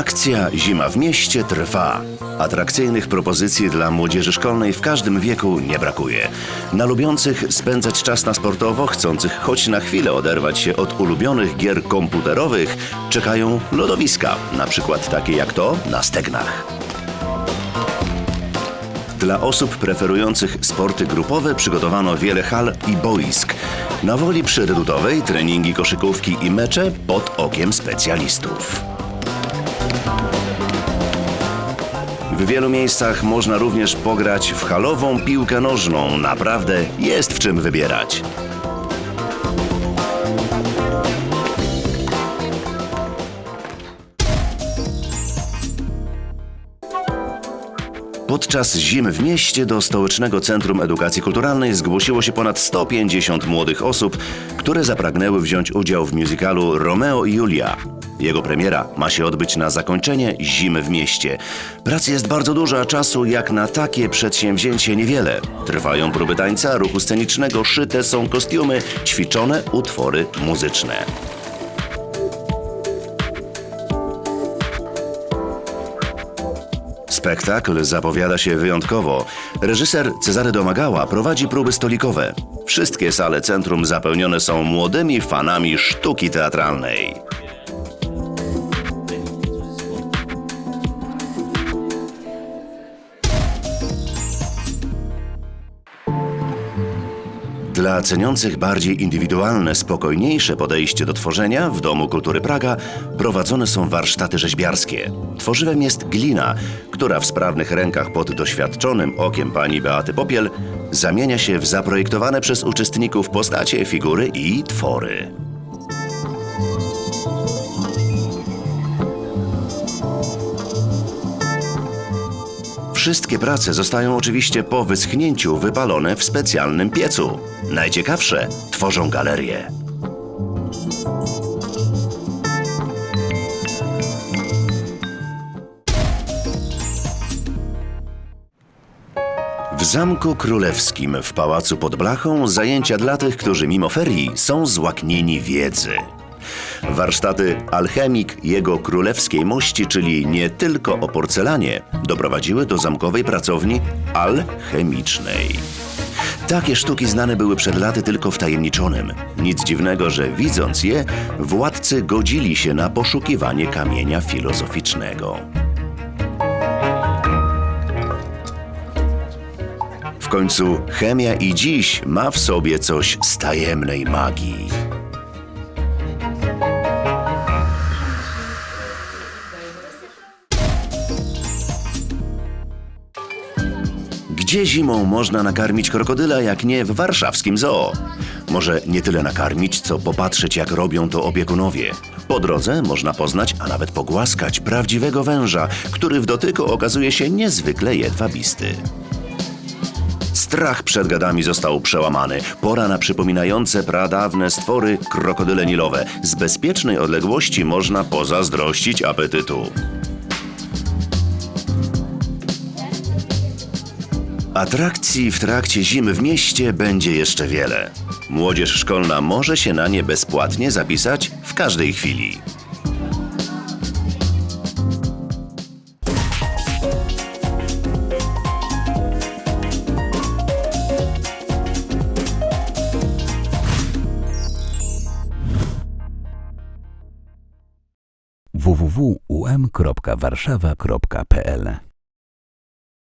Akcja Zima w mieście trwa. Atrakcyjnych propozycji dla młodzieży szkolnej w każdym wieku nie brakuje. Na lubiących spędzać czas na sportowo, chcących choć na chwilę oderwać się od ulubionych gier komputerowych, czekają lodowiska, na przykład takie jak to na Stegnach. Dla osób preferujących sporty grupowe przygotowano wiele hal i boisk. Na woli przyredutowej treningi koszykówki i mecze pod okiem specjalistów. W wielu miejscach można również pograć w halową piłkę nożną. Naprawdę jest w czym wybierać. Podczas zim w mieście do Stołecznego Centrum Edukacji Kulturalnej zgłosiło się ponad 150 młodych osób, które zapragnęły wziąć udział w musicalu Romeo i Julia. Jego premiera ma się odbyć na zakończenie zimy w mieście. Pracy jest bardzo dużo, a czasu jak na takie przedsięwzięcie niewiele. Trwają próby tańca, ruchu scenicznego, szyte są kostiumy, ćwiczone utwory muzyczne. Spektakl zapowiada się wyjątkowo. Reżyser Cezary Domagała prowadzi próby stolikowe. Wszystkie sale centrum zapełnione są młodymi fanami sztuki teatralnej. Dla ceniących bardziej indywidualne, spokojniejsze podejście do tworzenia w Domu Kultury Praga prowadzone są warsztaty rzeźbiarskie. Tworzywem jest glina, która w sprawnych rękach pod doświadczonym okiem pani Beaty Popiel zamienia się w zaprojektowane przez uczestników postacie, figury i twory. Wszystkie prace zostają oczywiście po wyschnięciu wypalone w specjalnym piecu. Najciekawsze tworzą galerię. W Zamku Królewskim w Pałacu pod Blachą zajęcia dla tych, którzy mimo ferii są złaknieni wiedzy. Warsztaty Alchemik Jego Królewskiej Mości, czyli nie tylko o porcelanie, doprowadziły do zamkowej pracowni alchemicznej. Takie sztuki znane były przed laty tylko wtajemniczonym. Nic dziwnego, że widząc je, władcy godzili się na poszukiwanie kamienia filozoficznego. W końcu chemia i dziś ma w sobie coś z tajemnej magii. Gdzie zimą można nakarmić krokodyla, jak nie w warszawskim zoo? Może nie tyle nakarmić, co popatrzeć, jak robią to opiekunowie. Po drodze można poznać, a nawet pogłaskać prawdziwego węża, który w dotyku okazuje się niezwykle jedwabisty. Strach przed gadami został przełamany. Pora na przypominające pradawne stwory krokodyle nilowe. Z bezpiecznej odległości można pozazdrościć apetytu. Atrakcji w trakcie zimy w mieście będzie jeszcze wiele. Młodzież szkolna może się na nie bezpłatnie zapisać w każdej chwili. www.um.warszawa.pl